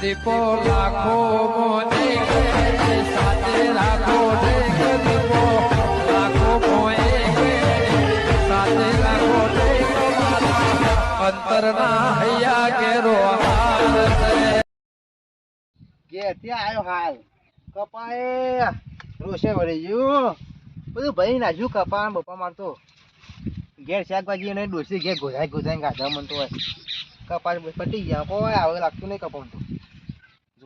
દીપો. લાખો મોને સાથે રાખો કેરો હાલ કપાએ. રોષે વળી ગયું. બધું ભરી નાખ્યું કપા બપા મારતો ઘેર શાકભાજી અને ડોસી ઘેર ગોધાઈ ગોધાઈ ગાધા મનતો હોય. કપાસ પટી ગયા. કોઈ આવે, લાગતું નહીં કપાણ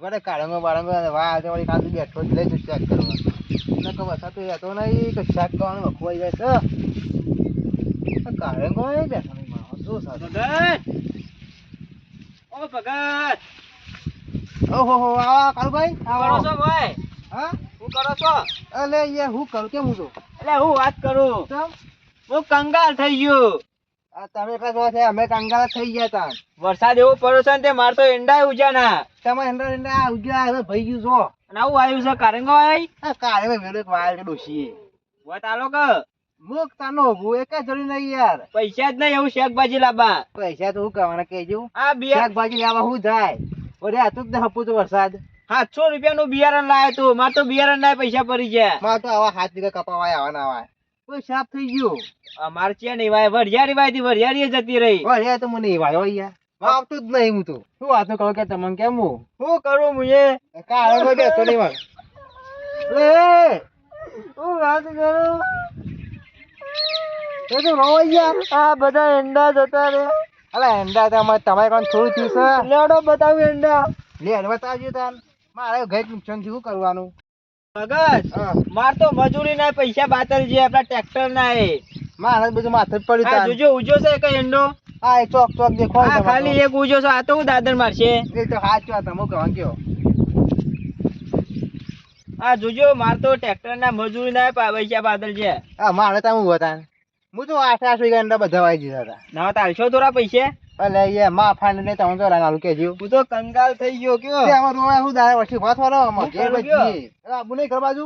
તો જોડે કાળંગો બાળંગો આજે વળી કાલ બેઠો જ લઈ ચેક કરવા. એટલે કે વરસાદ તો રહેતો નહીં કે ચેક કરવાનું વખવાઈ જાય છે. કાળંગો એ બેઠો નહીં મારો શું સારું. ઓ ભગત ઓહો હો આ કાળુભાઈ આવો, કરો. છો ભાઈ? હા? હું કરો છો? અલે યાર હું કરું કેમ હું છું? એટલે હું વાત કરું? હું કંગાલ થઈ ગયો. આ તમે એટલા છે અમે કંગાલ થઈ ગયા તા વરસાદ એવો પડ્યો છે ને તે માર તો એંડા ઉજાના. તમે એંડા એંડા ઉજ્યા હવે ભઈ ગયું છો? અને આવું આવ્યું છે? કારંગો આઈ આ કાળે મેં વાળ કે ડોશી વાત આલો કે? મુક તાનો હું એક જ જોડી નહીં યાર. પૈસા જ નહીં એવું શાકભાજી લાવવા. પૈસા તો હું કરવાના કહેજો. આ બિયાર શાકભાજી લાવવા હું જાય? ઓરે આ તો હપુ તો વરસાદ. સાતસો રૂપિયા નું બિયારણ લાવ્યો તું. માર તો બિયારણ ના પૈસા પડી ગયા માર તો આવા હાથ વીઘા કપાવાય આવા ના આવા. કોઈ સાફ થઈ ગયો. અમાર છે નહીં ભાઈ વરિયાળી વાય વરિયાળી જતી રહી. ઓરે તો મને વાયો યાર. આવતું જ નહીં હું તો. શું વાતો કહો કે તમને કેમ હું? શું કરું મુએ કાળે મેં બેસતો નહીં માર લે હું વાત કરું? એ તો યાર. આ બધા એંડા જતા રે અલા એંડા તમારે તમારે કોણ થોડું થયું છે. લેડો બતાવ્યું એંડા. લે હવે બતાવજો તાન. મારે ઘર નુકસાન શું કરવાનું? હા. માર તો મજૂરી ના પૈસા બાતલ જે આપડા ટ્રેક્ટર ના એ. મારે બધું માથે પડ્યું આ જોજો ઉજો છે કઈ એનો હા એ ચોક ચોક દેખો આ ખાલી એક ઉજો છે આ તો હું દાદર મારશે. એ તો હાથ છો તમે કહો કયો. આ જોજો માર તો ટ્રેક્ટર ના મજૂરી ના પૈસા બાદલ છે. હા મારે તો હું હતા હું તો આઠ આઠ વીઘા બધા વાઈ દીધા હતા. ના તારશો થોડા પૈસે? અલે એ માં ફાંડ ને તમે તો રાનાલું કેજો. હું તો કંગાલ થઈ ગયો કયો. તે અમાર રોવા હું દારે વઠી ભાત વાળો અમાર ઘેર કરું કયો? આબુ નહીં ઘર બાજુ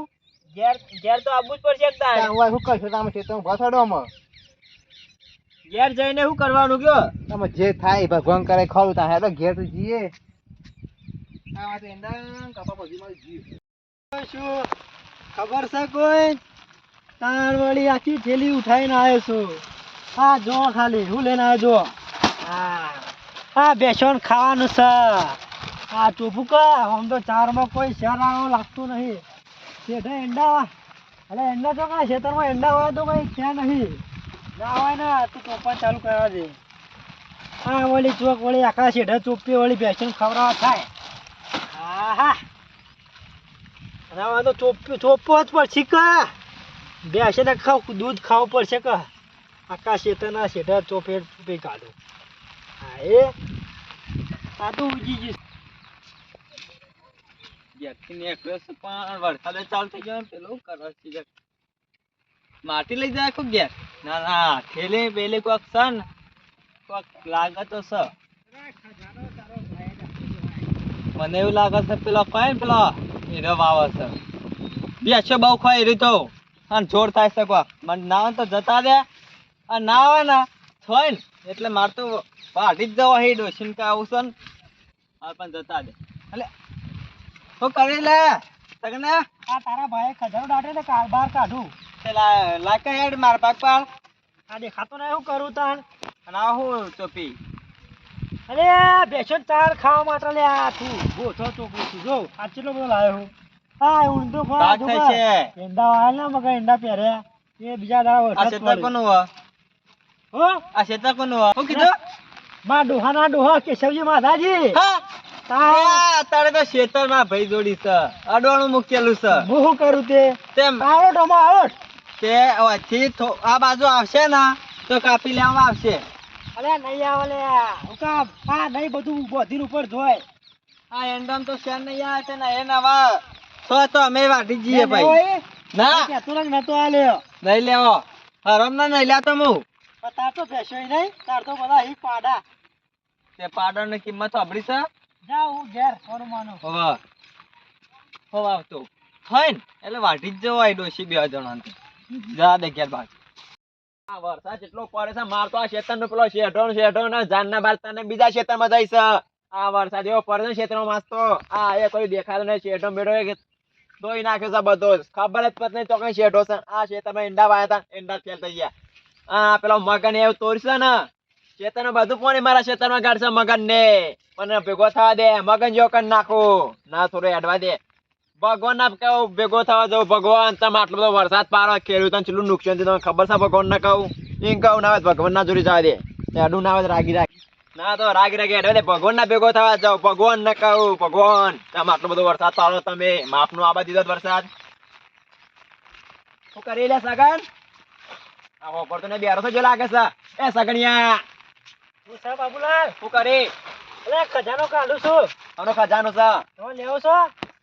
ઘેર ઘેર તો આબુ જ પડશે જ તાર. હું શું કરશો? તમે છે તમે ભાત વાળો અમાર. ઘેર જઈને શું કરવાનું કયો? તમે જે થાય ભગવાન કરે ખરું તા હેડો ઘેર તો જીએ આ વાત એંડા કપા પછી મારી જીવ શું? ખબર છે કોઈ? તાર વળી આખી થેલી ઉઠાઈને આવ્યો છું. હા જો ખાલી હું લઈને આવ્યો જો. હા. બેસન ખાવાનું છે. હા ચોપું કા આમ તો ચારમાં કોઈ શેરાળો લાગતું નહીં. શેઠે એંડા અરે એંડા તો કાંઈ ખેતરમાં એંડા હોય તો કંઈ છે નહીં. ના હોય ને તું ચોપા ચાલુ કરવા દે. હા વળી ચોક વળી આખા શેઠે ચોપી વળી બેસન ખવડાવવા થાય. હા હા અને તો ચોપ્યું ચોપવો જ પડશે કા. બેસે ને ખાવ, દૂધ ખાવું પડશે કા. આખા શેતરના શેઠા ચોપે, ચોપી કાઢો. એ આ તો ઉજી જઈશ ઘેરથી નીકળ્યો છે પણ વરસાદે ચાલુ થઈ ગયો ને પેલું કરવા છે માટી લઈ જાય ખૂબ ઘેર ના ના થેલે પેલે કોક છે ને કોક લાગે તો છે મને એવું લાગે છે પેલો કઈ ને પેલો હીરો વાવે છે બેસો બહુ ખાઈ રહ્યું તો અને જોર થાય છે કોક મને ના આવે તો જતા દે અને ના આવે ને થોય ને એટલે મારે વાઢી જ જવા હે ડોસીન કે પણ જતા દે. એટલે તો કરે લે? તગને? આ તારા ભાઈ ખજારો દાટે ને કાલ બહાર કાઢું. પેલા લાકે હેડ માર પાક પાડ આ દેખાતો ને હું કરું તાણ અને આ હું ચોપી. અરે બેસો તાર ખાવા માટે લે આ તું ગોથો ચોપડી તું જો આ કેટલો બધો લાયો હું. હા ઊંધો થાય છે. એંડા વાળા ને મગા એંડા પહેર્યા. એ બીજા દાડા આ શેતર કોનું હો? આ શેતર કોનું હો કીધું? માં ડોહા ના ડોહા કેશવજી માધાજી હા તારે તો શેતરમાં ભાઈ જોડી છે. અડવાણું મૂકેલું છે. હું શું કરું તે? તેમ. આવો ડોમો આવો તે અહીંથી આ બાજુ આવશે ને તો કાપી લેવામાં આવશે. અરે નહીં આવે હું કામ? આ નહીં બધું બોધીન ઉપર જોય આ એન્ડમ તો શેર નહીં આવે છે ને એ નવા. તો તો અમે વાટી જઈએ ભાઈ. ના. તું નતો નહીં લેવો. હરમ ના નહીં લેતો હું તાર તો ભેંસો નહીં તાર તો બધા હી પાડા. તે પાડરની કિંમત સાંભળી છે? જા હું ઘેર થોડું માનું. હવે હવે આવતો. હોય એટલે વાટી જ જવાય ડોશી બે જણા જા દે ઘેર બાજુ આ વરસાદ જેટલો પડે છે માર તો આ શેતર નો પેલો શેઠો શેઠો ને જાન ના બાર તને બીજા શેતરમાં જાય છે. આ વરસાદ એવો પડે છે માસ તો. આ એ કોઈ દેખાતો નહીં શેઠો બેઠો ધોઈ નાખ્યો છે બધો. ખબર જ પત નહીં તો કઈ શેઠો છે. આ ખેતરમાં ઈંડા વાયા હતા ઈંડા ફેલ થઈ ગયા. આ, પેલો મગન એવું તોરશે ને ચેતન બધું પણ મારા ખેતરમાં ગાડશે મગન ને પણ ભેગો થવા દે, મગન જો કરી નાખો. ના, થોડું અડવા દે. ભગવાન ના કહો ભેગો થવા જવું ભગવાન, તમે આટલો બધો વરસાદ પાડો, ખેડૂતોને ચેટલું નુકસાન થયું ખબર છે ભગવાન ના કહું? એમ કહું, ના ભગવાન ના જોડી જવા દે. અડું ના રાગી રાગી. ના તો રાગી રાગી દે. ભગવાન ના ભેગો થવા જાવ ભગવાન ના કહું, ભગવાન, તમે આટલો બધો વરસાદ પાડો, તમે માપ નો આવા દીધો વરસાદ. શું કરી લે સગન આ ઉપર તો ને બેરો તો જો લાગે છે. એ સગણિયા. હું સા બાબુલાલ? હું કરી. અલે ખજાનો કાઢું છું. આનો ખજાનો છે. તો લેવો છો?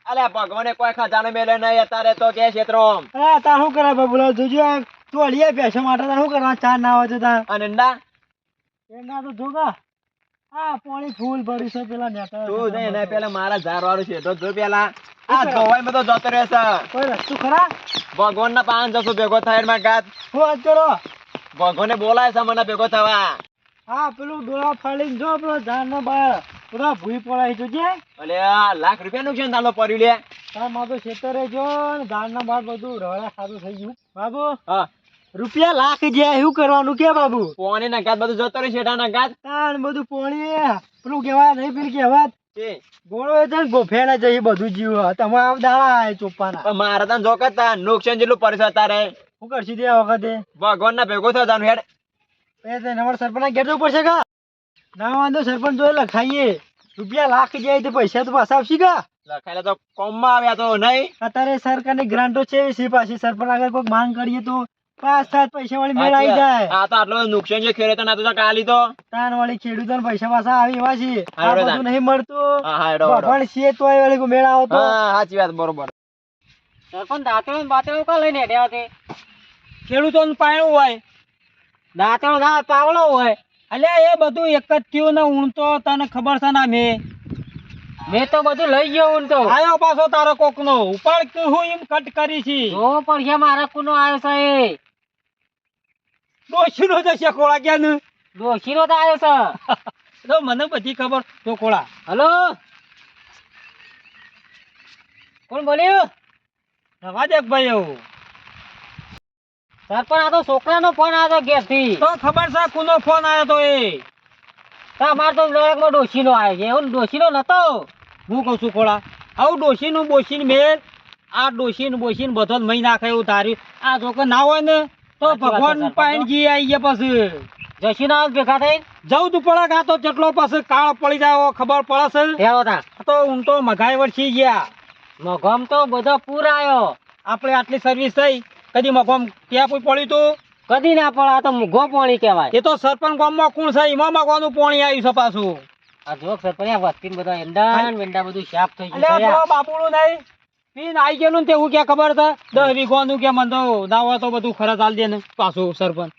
અલે ભગવાને કોઈ ખજાનો મેલે નહીં અત્યારે તો કે ક્ષેત્રો અરે તા શું કરે બાબુલાલ? જોજો આ ટોળીએ બેસો માટે તા શું કરવા? ચા ના હોય તો તા અને ના. એના તો જોગા. આ પાણી ફૂલ ભર્યું છે પેલા નેતા તું જઈ ને પેલા મારા ઝાડ વાળું છે તો જો પેલા. આ ધોવાઈ માં તો જતો રહેશે કોઈ રસ્તું ખરા? ભગવાન ના પાન જશો ભેગો થાયમાં ગાત હું વાત કરો? ભગવાને બોલાય છે મને ભેગો થવા. હા પેલું ડોળા ફાડીને જો પેલો ઝાડ ના બહાર પૂરા ભૂઈ પડાય જોજે અલે આ લાખ રૂપિયા નુકસાન તાલો પડ્યું લે? તાર મારું ખેતરે જો ને ઝાડ ના બહાર બધું રળા સારું થઈ ગયું. બાબુ? હા. રૂપિયા લાખ જે એવું કરવાનું કે બાબુ? પોણી ના ગાત બધું જતો રહી શેઠા ના ગાત તાણ બધું પોણી પેલું કેવાય નહીં પેલું કહેવાત છે ગોળો એ છે ને જઈ બધું જીવ તમારા દાડા આય ચોપ્પાના. મારા તને જો કરતા નુકસાન જેટલું પડશે તારે શું કરશી તે વખતે? ભગવાન ના ભેગો થયો હેડ. એ તે સરપંચ જવું પડશે કા? ના વાંધો સરપંચ જોઈ લખાઈએ. રૂપિયા લાખ જાય તો પૈસા તો પાછા આવશે કા? લખાયેલા તો કોમમાં આવ્યા તો નહીં. અત્યારે સરકારની ગ્રાન્ટો છે છે પાછી. સરપંચ આગળ કોઈ માંગ કરીએ તો પાસ સાત પૈસા વાળી મેળ આવી જાય. આ તો આટલો નુકસાન છે ખેડૂતો ના તો કાલી તો. તાન વાળી ખેડૂતો પૈસા પાછા આવી એવા છે. આ બધું નહીં મળતું. હા હા હેડો હેડો. પણ છે તો એ વાળી મેળ આવતો. હા સાચી વાત બરોબર. પણ દાંતેડો બાતેડો કા લઈને હેડ્યા તે ખેડૂતોનું પાયણું હોય. દાંતેડો ના પાવડો હોય. અલ્યા એ બધું એક જ થયું ને ઊણતો તને ખબર છે ના મેં? મેં તો બધું લઈ ગયો ઊણતો આયો પાછો તારો કોક નો ઉપાડ કે હું એમ કટ કરી છી? જો પણ છે મારા કુનો આવ્યો છે જશે કોળા ક્યાં ને ડોશીનો તો આવ્યો છે. તો મને બધી ખબર તો કોળા. હલો? કોણ બોલ્યું? રવા દે ભાઈ એવું સરપંચ આ તો છોકરાનો ફોન આવ્યો ઘેરથી. તો ખબર છે કોનો ફોન આવ્યો તો એ. અમારે તો ડાયરેક્ટમાં ડોશીનો આવ્યો છે. એવું ડોશીનો નતો. હું કહું છું કોળા આવું ડોશીનું બોશીનું મેલ આ ડોશીનું બોશીનું બધો મહી નાખે એવું તાર્યું આ છોકરો ના હોય ને તો ભગવાન પાણી આવી ગયા પછી. જશીનો ભેગા થઈને? જવું તું પડે આ તો જેટલો પછી કાળ પડી જાય ખબર પડે છે હેવો તા. આ તો ઊંઘ તો મઘાઈ વળસી ગયા. મગમ તો બધો પૂર આપણે આટલી સર્વિસ થઈ. કદી મગમ ત્યાં કોઈ પડ્યું તું? કદી ના પડે આ તો મૂઘો પાણી કહેવાય. એ તો સરપંચ ગામમાં કોણ છે? એમાં મગવાનું પાણી આવ્યું છે પાછું. આ જોક સરપંચ વસ્તી બધા એંડા વેંડા બધું સાફ થઈ ગયું નહીં? પીને આઈ ગયેલું ને તે હું ક્યાં ખબર હતા દસ વીઘોનું કે મને તો ના હોય તો બધું ખરા ચાલ દે ને પાછું સરપંચ.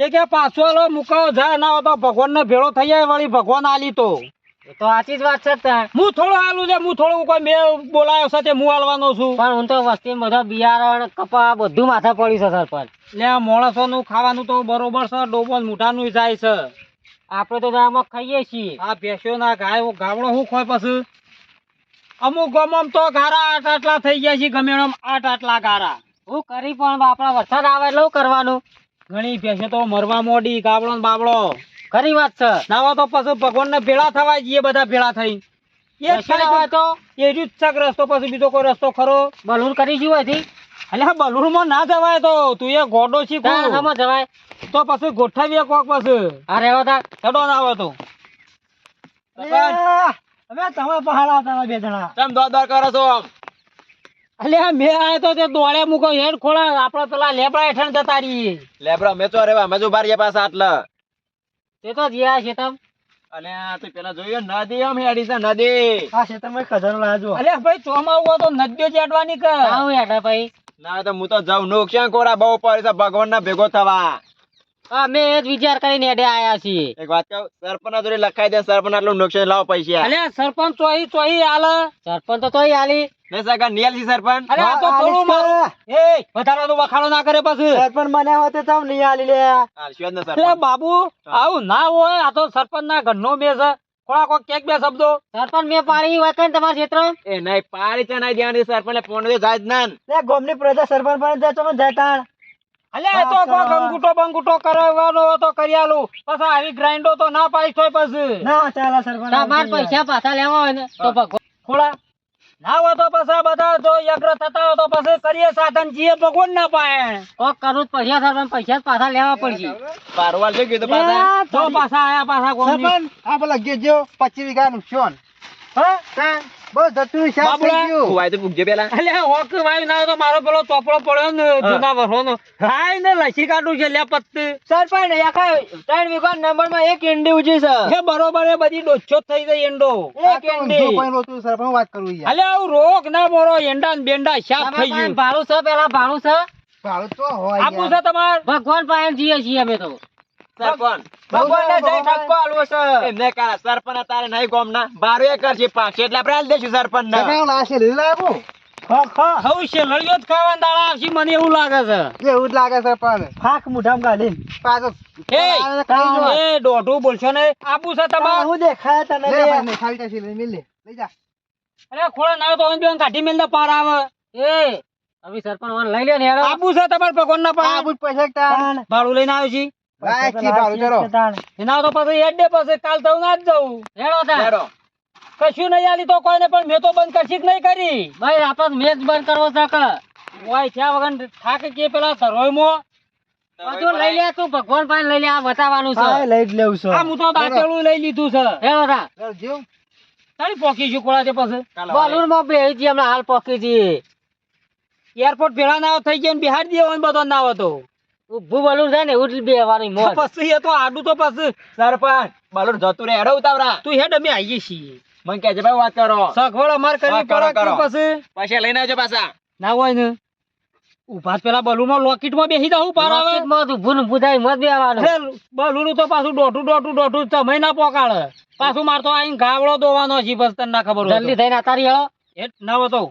કે કે પાછો લો મુકાવો જાય ના હોય તો ભગવાન ને ભેળો થઈ જાય વળી ભગવાન આલી તો. તો સાચી જ વાત છે. હું થોડો હાલું છે હું થોડું કોઈ મેં બોલાયો છે તે હું હાલવાનો છું. પણ હું તો વસ્તી બધા બિયારણ કપા બધું માથે પડ્યું છે સરપંચ. લે મોણસો માણસોનું ખાવાનું તો બરોબર છે ડોબન મોઢાનું જાય છે. આપણે તો ગામમાં ખાઈએ છીએ. આ ભેંસોના ગાય ગાવડો શું ખોય પછી? અમુક ગામમાં તો ગારા આટ આટલા થઈ ગયા છે ગમે એમ આટ આટલા ગારા. હું કરી પણ આપણા વરસાદ આવે એટલે કરવાનું? ઘણી ભેંસો તો મરવા મોડી ગાબડો ને બાવળો ખરી વાત છે. નાવા તો પછી ભગવાન ને ભેળા થવા જઈએ બધા ભેળા થઈ એ જ તો? એ જ ચક રસ્તો પછી બીજો કોઈ રસ્તો ખરો? બલૂર કરી શું હતી એટલે બલૂરમાં ના જવાય તો. તું એ ગોડો છે જવાય. તો પછી ગોઠવીએ કોક પછી. આ રહેવા તા ચડો ના આવે તો. હવે તમારા પહાડ આવતા બે જણા. તમે દોડ કરો છો આમ. અલ્યા મેં આયો તો તે દોડે મૂકો હેડ ખોળા આપડે પેલા લેબડા હેઠળ જતા રહીએ. લેબરા મેં તો રેવા મજુ તો બાર પાછા આટલા. તે તો જ્યાં છે તમ. આ તો પેલા જોયો નદી આમ હેડી છે નદી. આ તમે ખજાનો લાજો. અલ્યા ભાઈ ચોમાવું તો નદીઓ ચેડવાની કર આવું હેઠા ભાઈ. ના તો હું તો જાઉં. ક્યાં કોરા બહુ પડે છે ભગવાન ના ભેગો થવા. અમે એ જ વિચાર કરીને હેડે આયા છીએ. એક વાત કહું સરપંચ જોડે લખાઈ દે સરપંચ આટલું નુકસાન લાવો પૈસા. અલ્યા સરપંચ ચોહી ચોહી આલે સરપંચ તો તોય આલી ને સગા નિયલ સરપંચ? અરે આ તો થોડું મારું એ વધારે તો વખાણો ના કરે પછી. સરપંચ મને હોતે તમ નહીં આલી લે. ને સરપંચ. બાબુ આવું ના હોય આ તો સરપંચ ના ઘરનો નો છે. થોડા કોક કેક બે શબ્દો. સરપંચ મેં પાણી વાત તમારા ક્ષેત્ર? એ નહીં પાણી છે નહીં દેવાની સરપંચ ફોન જાય જ ના ગોમની પ્રજા સરપંચ પણ જાય તો જાય તાણ. અલ્યા તો કોક અંગૂઠો બંગૂઠો કરાવવાનો હોય તો કરી આલું. પછી આવી ગ્રાઇન્ડો તો ના પાડી તોય પછી. ના ચાલે સરપંચ તમારે પૈસા પાછા લેવા હોય ને તો ભગવાન થોડા ના હોય તો પછી બધા જો યગ્ર થતા હોય તો પછી કરીએ સાધન. જીએ ભગવાન ના પાય કોક કરું પૈસા પડશે સરપંચ પૈસા જ પાછા લેવા પડશે. પારવા લઈ ગયો તો પાછા. જો પાછા આયા પાછા ગોમની. સરપંચ આ પેલા ગેજો પચીસ વીઘા નુકસાન હા? તાણ જતું શાક થઈ ગયું. ખોવાય તો પૂછજે પેલા અલ્યા હોક વાયુ ના તો મારો પેલો ચોપડો પડ્યો ને જૂના વર્ષોનો હાય ને લસી કાઢું છે લે પત્તી. સરપંચ આખા ત્રણ વીઘા નંબરમાં એક ઈંડી ઉજી છે. એ બરોબર એ બધી ડોચ્છો થઈ ગઈ એંડો. સરપંચ વાત કરું યાર. આવું રોગ ના મોરો એંડા ને બેંડા શાક તમે થઈ ગયું. ભાડું છે પેલા ભાડું છે? ભાડું તો હોય આપું છે તમાર. ભગવાન પાસે જઈએ છીએ અમે તો. સરપંચ. ભગવાનને જય ઠપકો આલવો છે. એમને કા સરપંચ તારે નહીં ગોમ ના બારો એક કરશે પાંચસો એટલે આપણે આલી દઈશું સરપંચ ને સરપંચ લાશે લીધું લાવું હવ છે લળિયો જ ખાવાના દાડા આવશે મને એવું લાગે છે. એવું જ લાગે સરપંચ ફાક મુઠામાં કાઢીને. પાછો એ આવે તો ખાઈ લો. એ દોઢું બોલશો ને. આપું છે તમાર. હું દેખાય તને લે લે. ખાવી જશે, લઈ મિલ લઈ જા. અરે ખોળા ના તો ઓન બેન કાઢી મેલ પાર આવે. એ હવે સરપંચ વાન લઈ લે ને હેડો. આપું છે તમાર ભગવાન ના પાર પૈસા. ભાડું લઈને આવ્યો છે. છી. એના તો પછી હેડ પછી કાલ તો ના જ જવું હેડો તાર કશું નહીં આલી તો કોઈને પણ મેં તો બંધ કરશી જ નહીં કરી. ભાઈ આપણે મેચ બંધ કરવો છે કે? ઓય થયા વગર થાક કે પેલા સરોયમાં બધું લઈ લે તું ભગવાન પાસે લઈ લે આ બતાવવાનું છે. લઈ જ લેવું છે. આ હું તો દાંતેલું લઈ લીધું છે. હેડો ચાલ, જીવ. તારી પોકી છું કોળા તે પછી? બલૂનમાં બેહી જઈએ હમણાં હાલ પોકી જઈએ એરપોર્ટ ભેળા ના થઈ ગયા ને બિહાર દેવો ને બધો ના હતો. ઊભું બલૂન છે ને એવું પછી એ તો આડું તો પછી સરપંચ બલુર જતું રે હેડો ઉતાવળા. તું હેડ અમે આવીએ છીએ. મને કહેજે ભાઈ વાત કરો. સગવડ અમાર કરવી પડે પછી. પછી લઈને આવજો પાછા. ના હોય ને. ઊભા પેલા બલૂનમાં લોકેટમાં બેસી જાઉં પાર આવે રોકેટમાં તો ને ઊભું મત બેહવાનું. અરે બલૂનું તો પાછું દોઢું દોઢું દોઢું તમે ના પોકાળે. પાછું મારતો આઈને ગાવડો દોવાનો છે બસ તને ના ખબર જલ્દી. થઈને અતારી હેડો એ ના તો.